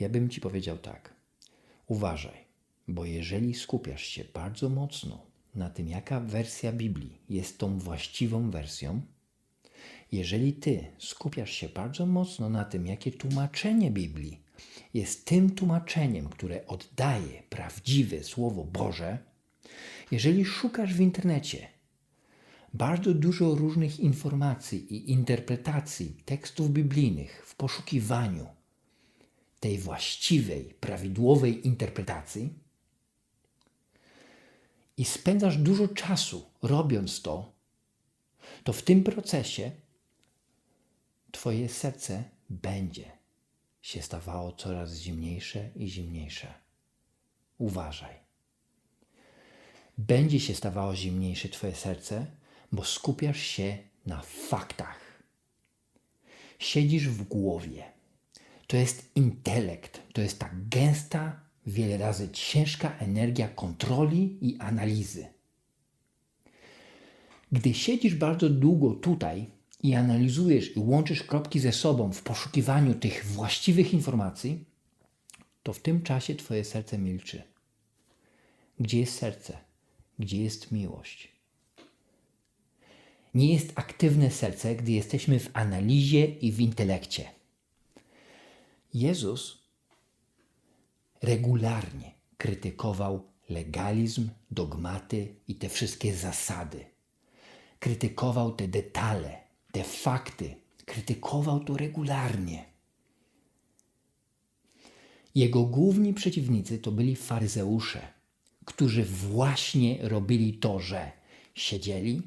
Ja bym ci powiedział tak. Uważaj, bo jeżeli skupiasz się bardzo mocno na tym, jaka wersja Biblii jest tą właściwą wersją, jeżeli ty skupiasz się bardzo mocno na tym, jakie tłumaczenie Biblii jest tym tłumaczeniem, które oddaje prawdziwe Słowo Boże, jeżeli szukasz w internecie bardzo dużo różnych informacji i interpretacji tekstów biblijnych w poszukiwaniu tej właściwej, prawidłowej interpretacji i spędzasz dużo czasu robiąc to, to w tym procesie Twoje serce będzie się stawało coraz zimniejsze i zimniejsze. Uważaj. Będzie się stawało zimniejsze Twoje serce, bo skupiasz się na faktach. Siedzisz w głowie. To jest intelekt, to jest ta gęsta, wiele razy ciężka energia kontroli i analizy. Gdy siedzisz bardzo długo tutaj i analizujesz i łączysz kropki ze sobą w poszukiwaniu tych właściwych informacji, to w tym czasie Twoje serce milczy. Gdzie jest serce? Gdzie jest miłość? Nie jest aktywne serce, gdy jesteśmy w analizie i w intelekcie. Jezus regularnie krytykował legalizm, dogmaty i te wszystkie zasady. Krytykował te detale, te fakty. Krytykował to regularnie. Jego główni przeciwnicy to byli faryzeusze, którzy właśnie robili to, że siedzieli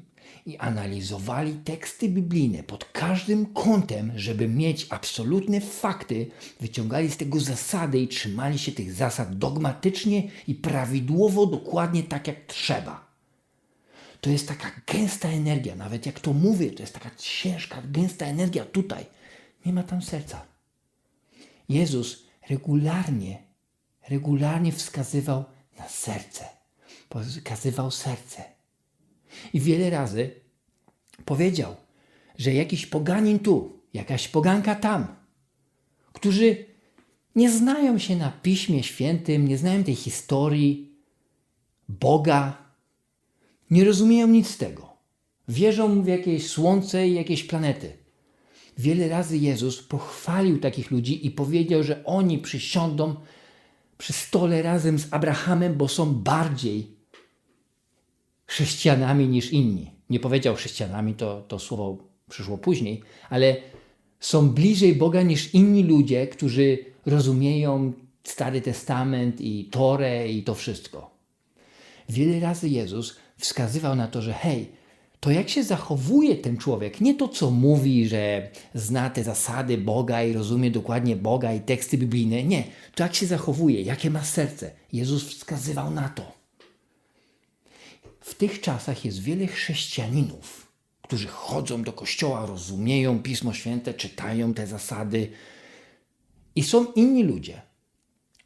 i analizowali teksty biblijne pod każdym kątem, żeby mieć absolutne fakty, wyciągali z tego zasady i trzymali się tych zasad dogmatycznie i prawidłowo, dokładnie tak jak trzeba. To jest taka gęsta energia, nawet jak to mówię, to jest taka ciężka, gęsta energia tutaj. Nie ma tam serca. Jezus regularnie, regularnie wskazywał na serce. Wskazywał serce. I wiele razy powiedział, że jakiś poganin tu, jakaś poganka tam, którzy nie znają się na Piśmie Świętym, nie znają tej historii Boga, nie rozumieją nic z tego. Wierzą w jakieś słońce i jakieś planety. Wiele razy Jezus pochwalił takich ludzi i powiedział, że oni przysiądą przy stole razem z Abrahamem, bo są bardziej chrześcijanami niż inni. Nie powiedział chrześcijanami, to, to słowo przyszło później, ale są bliżej Boga niż inni ludzie, którzy rozumieją Stary Testament i Torę i to wszystko. Wiele razy Jezus wskazywał na to, że hej, to jak się zachowuje ten człowiek, nie to co mówi, że zna te zasady Boga i rozumie dokładnie Boga i teksty biblijne, nie, to jak się zachowuje, jakie ma serce. Jezus wskazywał na to. W tych czasach jest wiele chrześcijaninów, którzy chodzą do kościoła, rozumieją Pismo Święte, czytają te zasady. I są inni ludzie,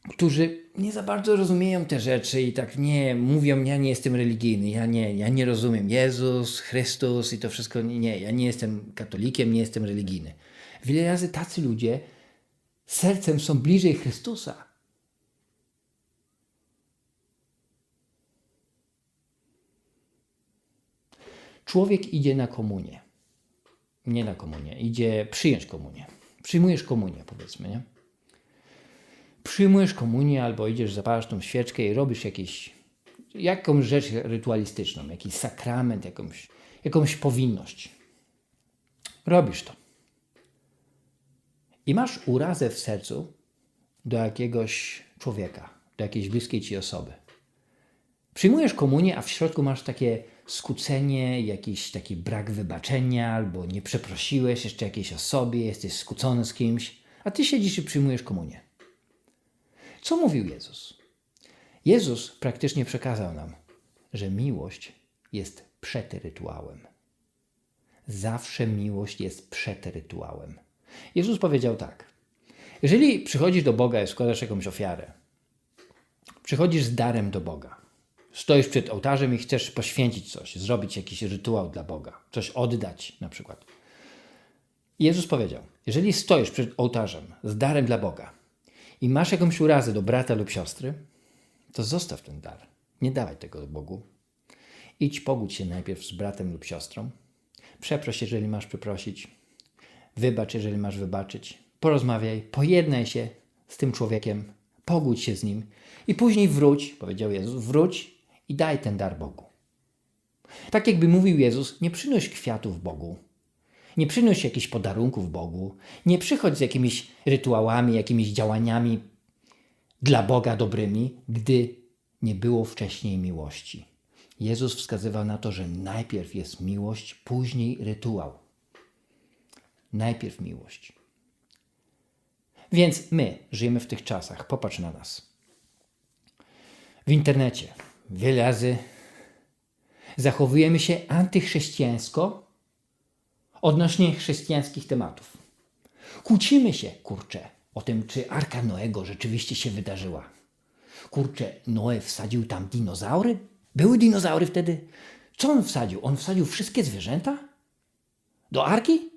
którzy nie za bardzo rozumieją te rzeczy i tak nie mówią, ja nie jestem religijny, ja nie, ja nie rozumiem Jezus, Chrystus i to wszystko, nie, ja nie jestem katolikiem, nie jestem religijny. Wiele razy tacy ludzie sercem są bliżej Chrystusa. Człowiek idzie na komunię. Nie na komunię, idzie przyjąć komunię. Przyjmujesz komunię, powiedzmy, nie? przyjmujesz komunię albo idziesz, zapalasz tą świeczkę i robisz jakieś, jakąś rzecz rytualistyczną, jakiś sakrament, jakąś, jakąś powinność. Robisz to. I masz urazę w sercu do jakiegoś człowieka, do jakiejś bliskiej ci osoby. Przyjmujesz komunię, a w środku masz takie skłócenie, jakiś taki brak wybaczenia, albo nie przeprosiłeś jeszcze jakiejś osobie, jesteś skłócony z kimś, a ty siedzisz i przyjmujesz komunię. Co mówił Jezus? Jezus praktycznie przekazał nam, że miłość jest przed rytuałem. Zawsze miłość jest przed rytuałem. Jezus powiedział tak: Jeżeli przychodzisz do Boga i składasz jakąś ofiarę, przychodzisz z darem do Boga, stoisz przed ołtarzem i chcesz poświęcić coś, zrobić jakiś rytuał dla Boga, coś oddać na przykład. Jezus powiedział: Jeżeli stoisz przed ołtarzem z darem dla Boga i masz jakąś urazę do brata lub siostry, to zostaw ten dar. Nie dawaj tego Bogu. Idź pogódź się najpierw z bratem lub siostrą. Przeproś, jeżeli masz przeprosić. Wybacz, jeżeli masz wybaczyć. Porozmawiaj, pojednaj się z tym człowiekiem, pogódź się z nim i później wróć, powiedział Jezus, wróć i daj ten dar Bogu. Tak jakby mówił Jezus, nie przynoś kwiatów Bogu, nie przynoś jakichś podarunków Bogu, nie przychodź z jakimiś rytuałami, jakimiś działaniami dla Boga dobrymi, gdy nie było wcześniej miłości. Jezus wskazywał na to, że najpierw jest miłość, później rytuał. Najpierw miłość. Więc my żyjemy w tych czasach. Popatrz na nas. W internecie wiele razy zachowujemy się antychrześcijańsko odnośnie chrześcijańskich tematów. Kłócimy się, kurczę, o tym, czy Arka Noego rzeczywiście się wydarzyła. Kurczę, Noe wsadził tam dinozaury? Były dinozaury wtedy? Co on wsadził? On wsadził wszystkie zwierzęta? Do Arki?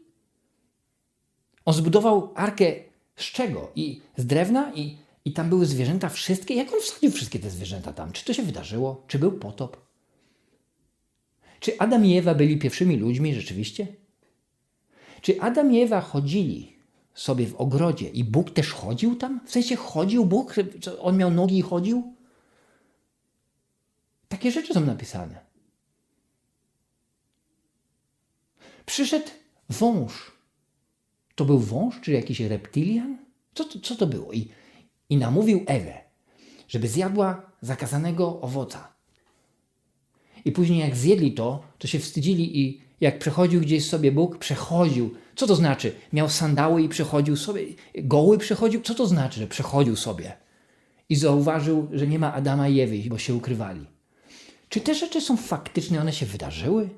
On zbudował Arkę z czego? I z drewna? I, I tam były zwierzęta wszystkie? Jak on wsadził wszystkie te zwierzęta tam? Czy to się wydarzyło? Czy był potop? Czy Adam i Ewa byli pierwszymi ludźmi rzeczywiście? Czy Adam i Ewa chodzili sobie w ogrodzie i Bóg też chodził tam? W sensie chodził Bóg? On miał nogi i chodził? Takie rzeczy są napisane. Przyszedł wąż. To był wąż, czy jakiś reptilian? Co to, co to było? I, I namówił Ewę, żeby zjadła zakazanego owoca. I później jak zjedli to, to się wstydzili i jak przechodził gdzieś sobie Bóg, przechodził. Co to znaczy? Miał sandały i przechodził sobie, goły przechodził? Co to znaczy, że przechodził sobie? I zauważył, że nie ma Adama i Ewy, bo się ukrywali. Czy te rzeczy są faktyczne, one się wydarzyły?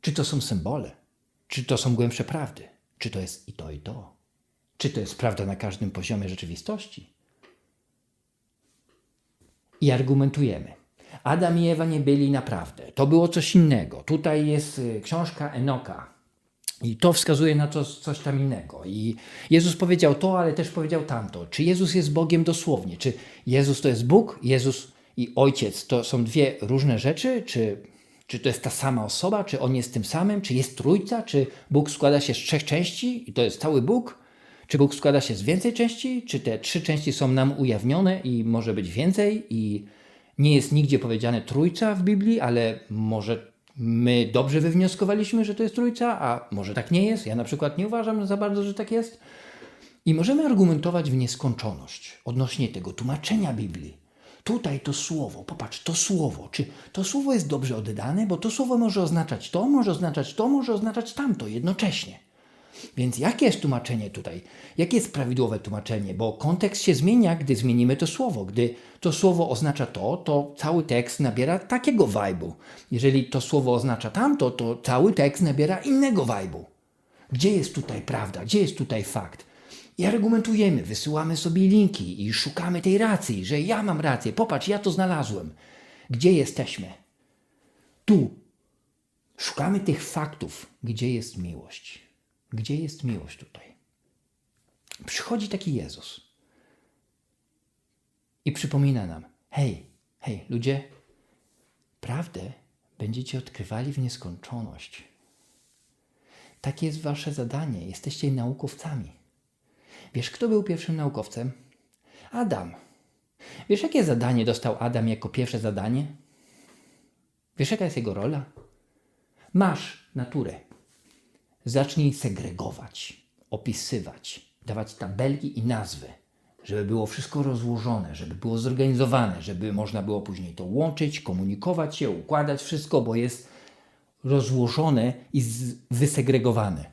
Czy to są symbole? Czy to są głębsze prawdy? Czy to jest i to, i to? Czy to jest prawda na każdym poziomie rzeczywistości? I argumentujemy. Adam i Ewa nie byli naprawdę. To było coś innego. Tutaj jest y, książka Enoka. I to wskazuje na to coś tam innego. I Jezus powiedział to, ale też powiedział tamto. Czy Jezus jest Bogiem dosłownie? Czy Jezus to jest Bóg? Jezus i Ojciec to są dwie różne rzeczy? Czy, czy to jest ta sama osoba? Czy On jest tym samym? Czy jest Trójca? Czy Bóg składa się z trzech części i to jest cały Bóg? Czy Bóg składa się z więcej części? Czy te trzy części są nam ujawnione i może być więcej? I nie jest nigdzie powiedziane Trójca w Biblii, ale może my dobrze wywnioskowaliśmy, że to jest Trójca, a może tak nie jest. Ja na przykład nie uważam za bardzo, że tak jest. I możemy argumentować w nieskończoność odnośnie tego tłumaczenia Biblii. Tutaj to słowo, popatrz, to słowo, czy to słowo jest dobrze oddane, bo to słowo może oznaczać to, może oznaczać to, może oznaczać tamto jednocześnie. Więc jakie jest tłumaczenie tutaj? Jakie jest prawidłowe tłumaczenie? Bo kontekst się zmienia, gdy zmienimy to słowo. Gdy to słowo oznacza to, to cały tekst nabiera takiego wajbu. Jeżeli to słowo oznacza tamto, to cały tekst nabiera innego wajbu. Gdzie jest tutaj prawda? Gdzie jest tutaj fakt? I argumentujemy, wysyłamy sobie linki i szukamy tej racji, że ja mam rację. Popatrz, ja to znalazłem. Gdzie jesteśmy? Tu. Szukamy tych faktów, gdzie jest miłość. Gdzie jest miłość tutaj? Przychodzi taki Jezus i przypomina nam: hej, hej, ludzie, prawdę będziecie odkrywali w nieskończoność. Takie jest wasze zadanie. Jesteście naukowcami. Wiesz, kto był pierwszym naukowcem? Adam. Wiesz, jakie zadanie dostał Adam jako pierwsze zadanie? Wiesz, jaka jest jego rola? Masz naturę. Zacznij segregować, opisywać, dawać tabelki i nazwy, żeby było wszystko rozłożone, żeby było zorganizowane, żeby można było później to łączyć, komunikować się, układać wszystko, bo jest rozłożone i wysegregowane.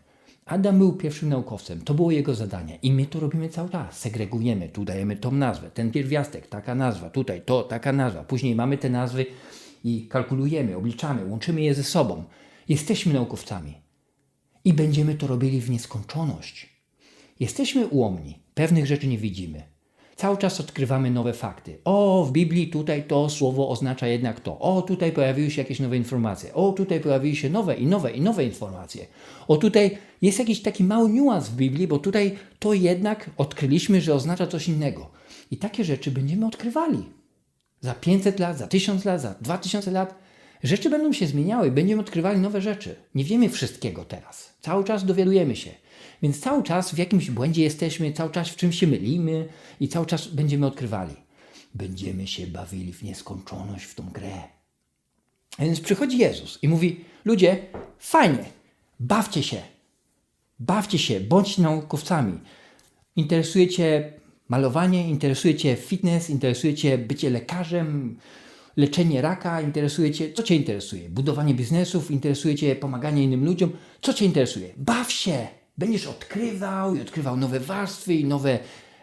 Adam był pierwszym naukowcem, to było jego zadanie i my to robimy cały czas. Segregujemy, tu dajemy tą nazwę, ten pierwiastek, taka nazwa, tutaj to, taka nazwa. Później mamy te nazwy i kalkulujemy, obliczamy, łączymy je ze sobą. Jesteśmy naukowcami i będziemy to robili w nieskończoność. Jesteśmy ułomni, pewnych rzeczy nie widzimy. Cały czas odkrywamy nowe fakty. O, w Biblii tutaj to słowo oznacza jednak to. O, tutaj pojawiły się jakieś nowe informacje. O, tutaj pojawiły się nowe i nowe i nowe informacje. O, tutaj jest jakiś taki mały niuans w Biblii, bo tutaj to jednak odkryliśmy, że oznacza coś innego. I takie rzeczy będziemy odkrywali. Za 500 lat, za 1000 lat, za 2000 lat rzeczy będą się zmieniały, będziemy odkrywali nowe rzeczy. Nie wiemy wszystkiego teraz. Cały czas dowiadujemy się. Więc cały czas w jakimś błędzie jesteśmy, cały czas w czymś się mylimy i cały czas będziemy odkrywali. Będziemy się bawili w nieskończoność w tą grę. A więc przychodzi Jezus i mówi: Ludzie, fajnie, bawcie się, bawcie się, bądźcie naukowcami. Interesuje Cię malowanie, interesuje Cię fitness, interesuje Cię bycie lekarzem, leczenie raka, interesuje Cię, co Cię interesuje? Budowanie biznesów, interesuje Cię pomaganie innym ludziom, co Cię interesuje? Baw się! Będziesz odkrywał i odkrywał nowe warstwy i nowe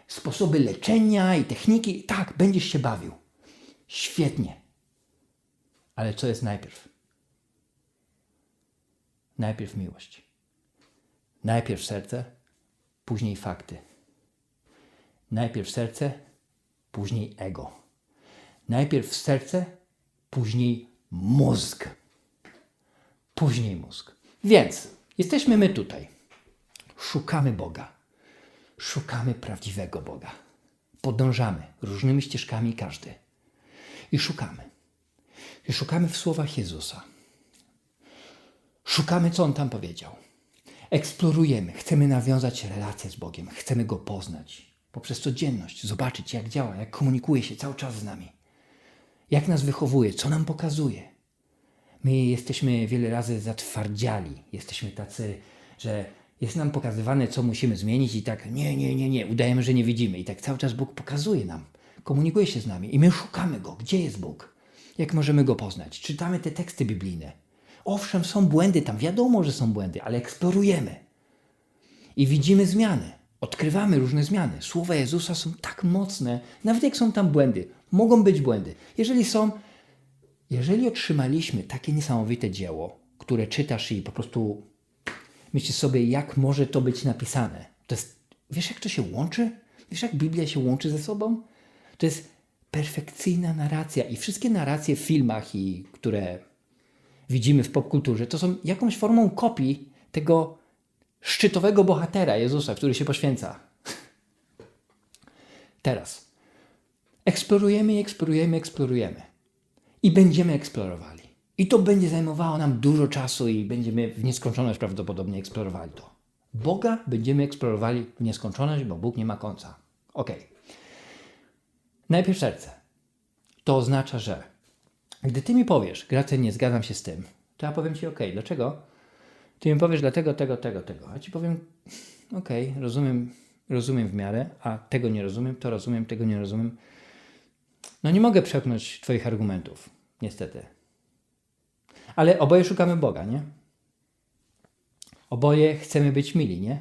sposoby leczenia i techniki. Tak, będziesz się bawił. Świetnie. Ale co jest najpierw? Najpierw miłość. Najpierw serce, później fakty. Najpierw serce, później ego. Najpierw serce, później mózg. Później mózg. Więc jesteśmy my tutaj. Szukamy Boga. Szukamy prawdziwego Boga. Podążamy różnymi ścieżkami każdy. I szukamy. I szukamy w słowach Jezusa. Szukamy, co On tam powiedział. Eksplorujemy, chcemy nawiązać relację z Bogiem, chcemy Go poznać poprzez codzienność, zobaczyć, jak działa, jak komunikuje się cały czas z nami, jak nas wychowuje, co nam pokazuje. My jesteśmy wiele razy zatwardziali, jesteśmy tacy, że jest nam pokazywane, co musimy zmienić, i tak nie, nie, nie, nie, udajemy, że nie widzimy. I tak cały czas Bóg pokazuje nam, komunikuje się z nami, i my szukamy Go. Gdzie jest Bóg? Jak możemy Go poznać? Czytamy te teksty biblijne. Owszem, są błędy tam, wiadomo, że są błędy, ale eksplorujemy i widzimy zmiany. Odkrywamy różne zmiany. Słowa Jezusa są tak mocne, nawet jak są tam błędy. Mogą być błędy. Jeżeli są, jeżeli otrzymaliśmy takie niesamowite dzieło, które czytasz i po prostu myślisz sobie, jak może to być napisane. To jest, wiesz, jak to się łączy? Wiesz, jak Biblia się łączy ze sobą? To jest perfekcyjna narracja i wszystkie narracje w filmach, i, które widzimy w popkulturze, to są jakąś formą kopii tego szczytowego bohatera Jezusa, który się poświęca. Teraz eksplorujemy, eksplorujemy, eksplorujemy i będziemy eksplorowali. I to będzie zajmowało nam dużo czasu i będziemy w nieskończoność prawdopodobnie eksplorowali to. Boga będziemy eksplorowali w nieskończoność, bo Bóg nie ma końca. Ok. Najpierw serce. To oznacza, że gdy ty mi powiesz, Grace, nie zgadzam się z tym, to ja powiem ci, ok, dlaczego? Ty mi powiesz dlatego, tego, tego, tego. A ci powiem, ok, rozumiem, rozumiem w miarę, a tego nie rozumiem, to rozumiem, tego nie rozumiem. No nie mogę przepchnąć twoich argumentów, niestety. Ale oboje szukamy Boga, nie? Oboje chcemy być mili, nie?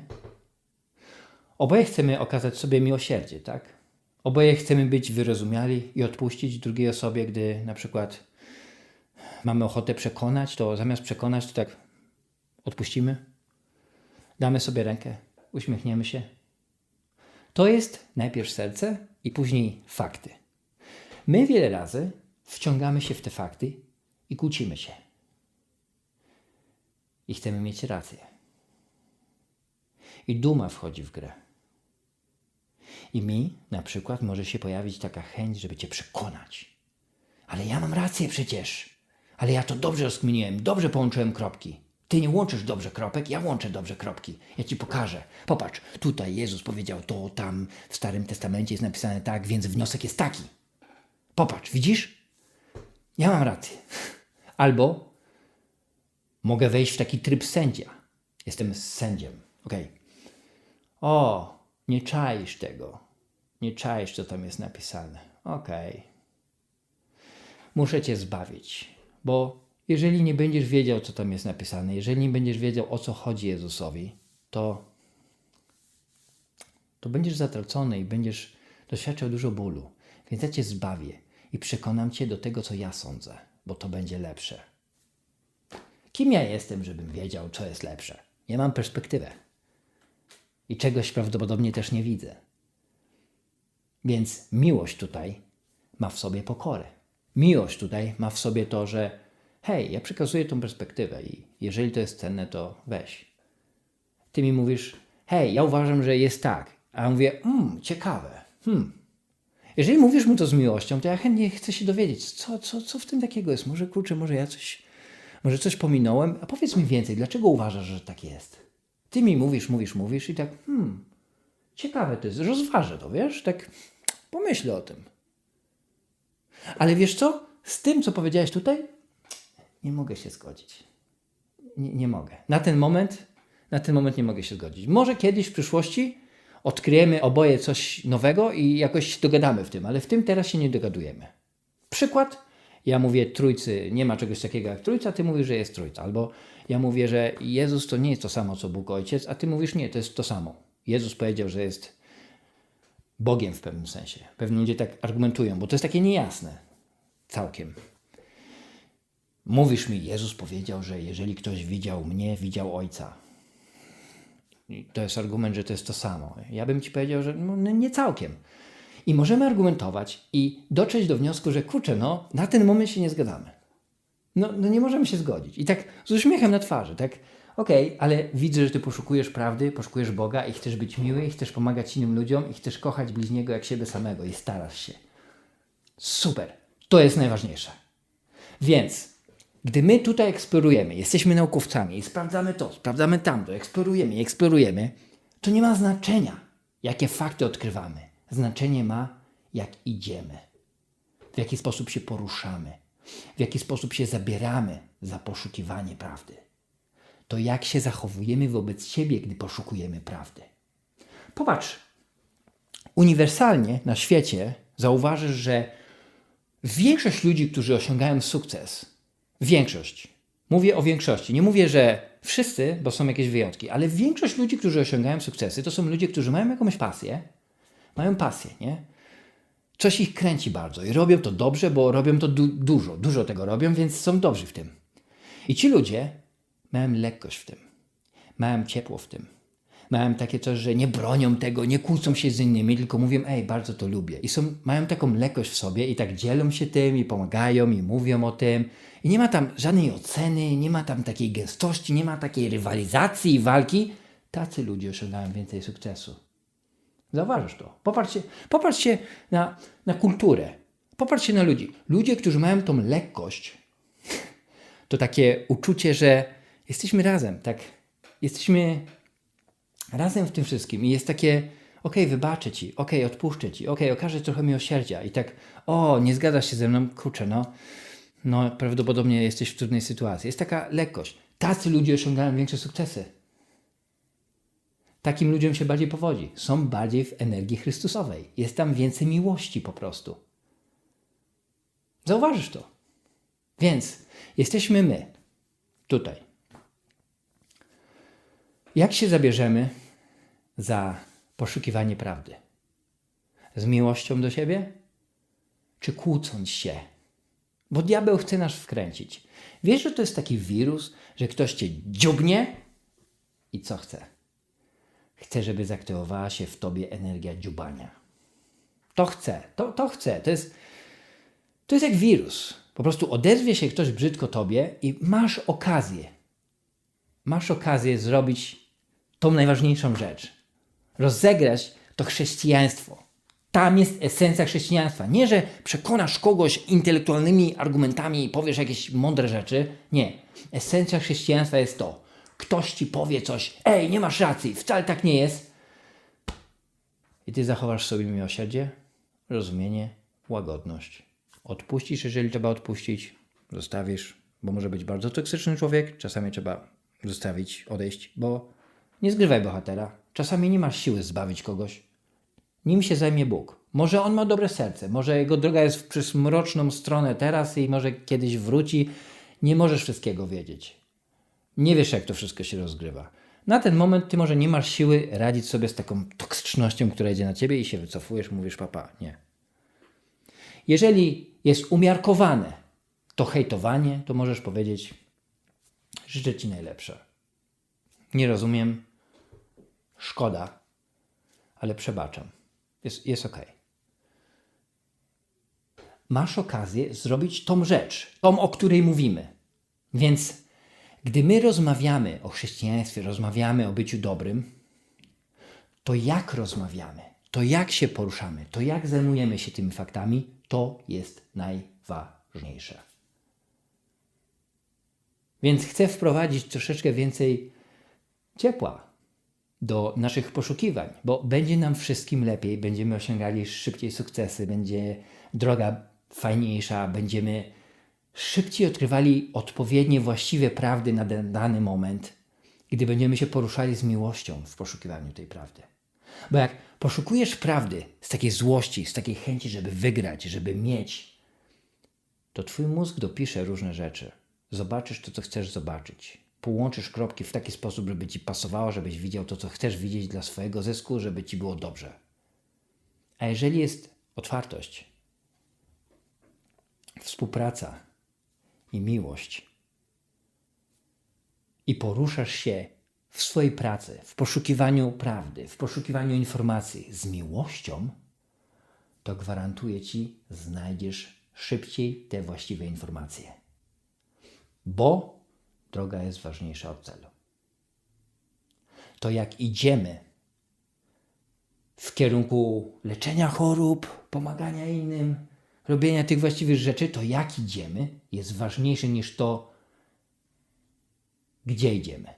Oboje chcemy okazać sobie miłosierdzie, tak? Oboje chcemy być wyrozumiali i odpuścić drugiej osobie, gdy na przykład mamy ochotę przekonać, to zamiast przekonać, to tak odpuścimy, damy sobie rękę, uśmiechniemy się. To jest najpierw serce i później fakty. My wiele razy wciągamy się w te fakty i kłócimy się. I chcemy mieć rację. I duma wchodzi w grę. I mi na przykład może się pojawić taka chęć, żeby cię przekonać. Ale ja mam rację przecież. Ale ja to dobrze rozkminiłem, dobrze połączyłem kropki. Ty nie łączysz dobrze kropek, ja łączę dobrze kropki. Ja ci pokażę. Popatrz, tutaj Jezus powiedział to, tam w Starym Testamencie jest napisane tak, więc wniosek jest taki. Popatrz, widzisz? Ja mam rację. Albo mogę wejść w taki tryb sędzia. Jestem sędziem. Okej. O, nie czaisz tego. Nie czaisz, co tam jest napisane. Okej. Muszę cię zbawić, bo jeżeli nie będziesz wiedział, co tam jest napisane, jeżeli nie będziesz wiedział, o co chodzi Jezusowi, to, to będziesz zatracony i będziesz doświadczał dużo bólu. Więc ja cię zbawię i przekonam cię do tego, co ja sądzę, bo to będzie lepsze. Kim ja jestem, żebym wiedział, co jest lepsze? Ja mam perspektywę. I czegoś prawdopodobnie też nie widzę. Więc miłość tutaj ma w sobie pokorę. Miłość tutaj ma w sobie to, że hej, ja przekazuję tą perspektywę i jeżeli to jest cenne, to weź. Ty mi mówisz, hej, ja uważam, że jest tak. A ja mówię, hmm, ciekawe. Hmm. Jeżeli mówisz mu to z miłością, to ja chętnie chcę się dowiedzieć, co, co, co w tym takiego jest. Może kurczę, może ja coś, może coś pominąłem. A powiedz mi więcej, dlaczego uważasz, że tak jest? Ty mi mówisz, mówisz, mówisz i tak, hmm, ciekawe to jest. Rozważę to, wiesz? Tak pomyślę o tym. Ale wiesz co? Z tym, co powiedziałeś tutaj, nie mogę się zgodzić. Nie, nie mogę. Na ten moment, na ten moment nie mogę się zgodzić. Może kiedyś w przyszłości odkryjemy oboje coś nowego i jakoś dogadamy w tym, ale w tym teraz się nie dogadujemy. Przykład, ja mówię trójcy, nie ma czegoś takiego jak trójca, ty mówisz, że jest trójca. Albo ja mówię, że Jezus to nie jest to samo, co Bóg Ojciec, a ty mówisz, nie, to jest to samo. Jezus powiedział, że jest Bogiem w pewnym sensie. Pewni ludzie tak argumentują, bo to jest takie niejasne. Całkiem. Mówisz mi, Jezus powiedział, że jeżeli ktoś widział mnie, widział Ojca. I to jest argument, że to jest to samo. Ja bym ci powiedział, że no, nie całkiem. I możemy argumentować i dotrzeć do wniosku, że kurczę, no, na ten moment się nie zgadzamy. No, no nie możemy się zgodzić. I tak z uśmiechem na twarzy, tak, okej, ale widzę, że ty poszukujesz prawdy, poszukujesz Boga i chcesz być miły, i chcesz pomagać innym ludziom, i chcesz kochać bliźniego jak siebie samego i starasz się. Super. To jest najważniejsze. Więc, gdy my tutaj eksplorujemy, jesteśmy naukowcami i sprawdzamy to, sprawdzamy tamto, eksplorujemy i eksplorujemy, to nie ma znaczenia, jakie fakty odkrywamy. Znaczenie ma, jak idziemy, w jaki sposób się poruszamy, w jaki sposób się zabieramy za poszukiwanie prawdy. To jak się zachowujemy wobec siebie, gdy poszukujemy prawdy. Popatrz, uniwersalnie na świecie zauważysz, że większość ludzi, którzy osiągają sukces, większość, mówię o większości, nie mówię, że wszyscy, bo są jakieś wyjątki, ale większość ludzi, którzy osiągają sukcesy, to są ludzie, którzy mają jakąś pasję, mają pasję, nie? Coś ich kręci bardzo i robią to dobrze, bo robią to du- dużo, dużo tego robią, więc są dobrzy w tym. I ci ludzie mają lekkość w tym, mają ciepło w tym. Mają takie coś, że nie bronią tego, nie kłócą się z innymi, tylko mówią, ej, bardzo to lubię. I są, mają taką lekkość w sobie i tak dzielą się tym i pomagają i mówią o tym. I nie ma tam żadnej oceny, nie ma tam takiej gęstości, nie ma takiej rywalizacji i walki. Tacy ludzie osiągają więcej sukcesu. Zauważysz to. Popatrzcie, popatrzcie na, na kulturę. Popatrzcie na ludzi. Ludzie, którzy mają tą lekkość, to takie uczucie, że jesteśmy razem, tak? Jesteśmy razem w tym wszystkim i jest takie, okej, wybaczę ci, okej, odpuszczę ci, okej, okażę trochę miłosierdzia i tak, o, nie zgadzasz się ze mną, kurczę, no, no prawdopodobnie jesteś w trudnej sytuacji. Jest taka lekkość. Tacy ludzie osiągają większe sukcesy. Takim ludziom się bardziej powodzi. Są bardziej w energii Chrystusowej. Jest tam więcej miłości po prostu. Zauważysz to. Więc jesteśmy my, tutaj. Jak się zabierzemy za poszukiwanie prawdy? Z miłością do siebie? Czy kłócąc się? Bo diabeł chce nas wkręcić. Wiesz, że to jest taki wirus, że ktoś cię dziubnie i co chce? Chce, żeby zaktywowała się w tobie energia dziubania. To chce, to, to chce. To jest, to jest jak wirus. Po prostu odezwie się ktoś brzydko tobie i masz okazję. Masz okazję zrobić tą najważniejszą rzecz. Rozegrać to chrześcijaństwo. Tam jest esencja chrześcijaństwa. Nie, że przekonasz kogoś intelektualnymi argumentami i powiesz jakieś mądre rzeczy. Nie. Esencja chrześcijaństwa jest to. Ktoś ci powie coś, ej, nie masz racji, wcale tak nie jest. I ty zachowasz sobie miłosierdzie, rozumienie, łagodność. Odpuścisz, jeżeli trzeba odpuścić, zostawisz, bo może być bardzo toksyczny człowiek, czasami trzeba zostawić, odejść, bo nie zgrywaj bohatera. Czasami nie masz siły zbawić kogoś. Nim się zajmie Bóg. Może on ma dobre serce, może jego droga jest przez mroczną stronę teraz i może kiedyś wróci. Nie możesz wszystkiego wiedzieć. Nie wiesz, jak to wszystko się rozgrywa. Na ten moment ty może nie masz siły radzić sobie z taką toksycznością, która idzie na ciebie i się wycofujesz, mówisz papa, nie. Jeżeli jest umiarkowane to hejtowanie, to możesz powiedzieć życzę ci najlepsze. Nie rozumiem, szkoda, ale przebaczam. Jest, jest ok. masz okazję zrobić tą rzecz, tą, o której mówimy. Więc gdy my rozmawiamy o chrześcijaństwie, rozmawiamy o byciu dobrym, to jak rozmawiamy, to jak się poruszamy, to jak zajmujemy się tymi faktami, to jest najważniejsze. Więc chcę wprowadzić troszeczkę więcej ciepła do naszych poszukiwań, bo będzie nam wszystkim lepiej, będziemy osiągali szybciej sukcesy, będzie droga fajniejsza, będziemy szybciej odkrywali odpowiednie, właściwe prawdy na dany moment, gdy będziemy się poruszali z miłością w poszukiwaniu tej prawdy. Bo jak poszukujesz prawdy z takiej złości, z takiej chęci, żeby wygrać, żeby mieć, to twój mózg dopisze różne rzeczy. Zobaczysz to, co chcesz zobaczyć. Połączysz kropki w taki sposób, żeby ci pasowało, żebyś widział to, co chcesz widzieć dla swojego zysku, żeby ci było dobrze. A jeżeli jest otwartość, współpraca i miłość, i poruszasz się w swojej pracy, w poszukiwaniu prawdy, w poszukiwaniu informacji z miłością, to gwarantuję ci, znajdziesz szybciej te właściwe informacje. Bo droga jest ważniejsza od celu. To jak idziemy w kierunku leczenia chorób, pomagania innym, robienia tych właściwych rzeczy, to jak idziemy jest ważniejsze niż to, gdzie idziemy.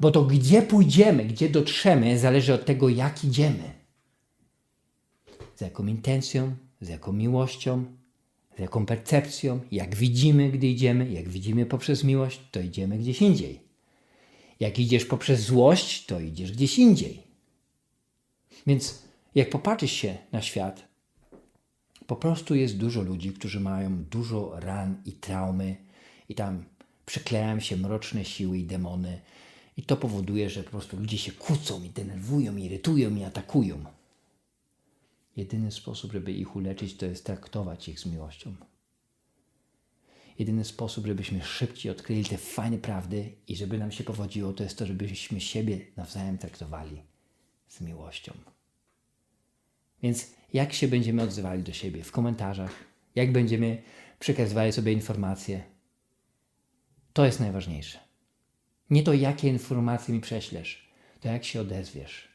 Bo to gdzie pójdziemy, gdzie dotrzemy, zależy od tego, jak idziemy. Z jaką intencją, z jaką miłością, z jaką percepcją, jak widzimy, gdy idziemy, jak widzimy poprzez miłość, to idziemy gdzieś indziej. Jak idziesz poprzez złość, to idziesz gdzieś indziej. Więc jak popatrzysz się na świat, po prostu jest dużo ludzi, którzy mają dużo ran i traumy, i tam przyklejają się mroczne siły i demony, i to powoduje, że po prostu ludzie się kłócą i denerwują, i irytują i atakują. Jedyny sposób, żeby ich uleczyć, to jest traktować ich z miłością. Jedyny sposób, żebyśmy szybciej odkryli te fajne prawdy i żeby nam się powodziło, to jest to, żebyśmy siebie nawzajem traktowali z miłością. Więc jak się będziemy odzywali do siebie w komentarzach, jak będziemy przekazywali sobie informacje, to jest najważniejsze. Nie to, jakie informacje mi prześlesz, to jak się odezwiesz.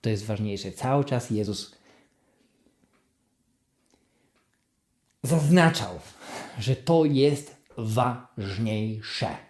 To jest ważniejsze. Cały czas Jezus zaznaczał, że to jest ważniejsze.